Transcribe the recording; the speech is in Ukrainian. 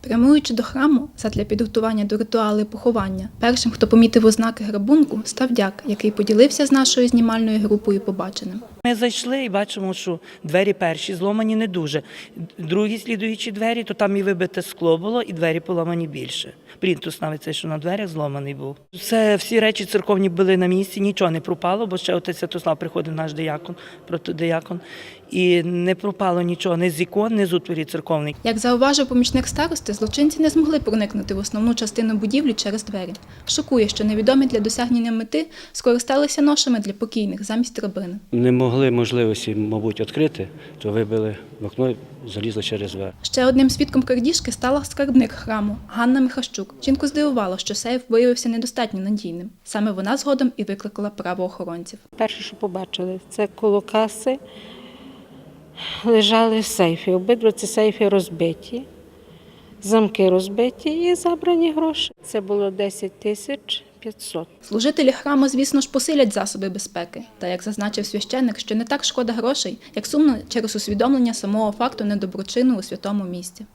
Прямуючи до храму задля підготування до ритуалу поховання, першим, хто помітив ознаки грабунку, став дяк, який поділився з нашою знімальною групою побаченим. Ми зайшли і бачимо, що двері перші зломані не дуже. Другі слідуючі двері, то там і вибите скло було, і двері поламані більше. Плінтус навіть цей, що на дверях зломаний був. Все, всі речі церковні були на місці, нічого не пропало, бо ще отець Святослав приходив наш диякон, протодиякон, і не пропало нічого, ні з ікон, ні з утворів церковних. Як зауважив помічник старости, злочинці не змогли проникнути в основну частину будівлі через двері. Шокує, що невідомі для досягнення мети скористалися ношами для покійних замість драбини. Не могли можливості, мабуть, відкрити, то вибили в окно, залізли через двері. Ще одним свідком крадіжки стала скарбник храму Ганна Михащук. Жінку здивувало, що сейф виявився недостатньо надійним. Саме вона згодом і викликала правоохоронців. Перше, що побачили, це коло каси лежали сейфи. Обидва ці сейфи розбиті, замки розбиті і забрані гроші. Це було 10 тисяч 500. Служителі храму, звісно ж, посилять засоби безпеки. Та як зазначив священник, що не так шкода грошей, як сумно через усвідомлення самого факту недоброчину у святому місці.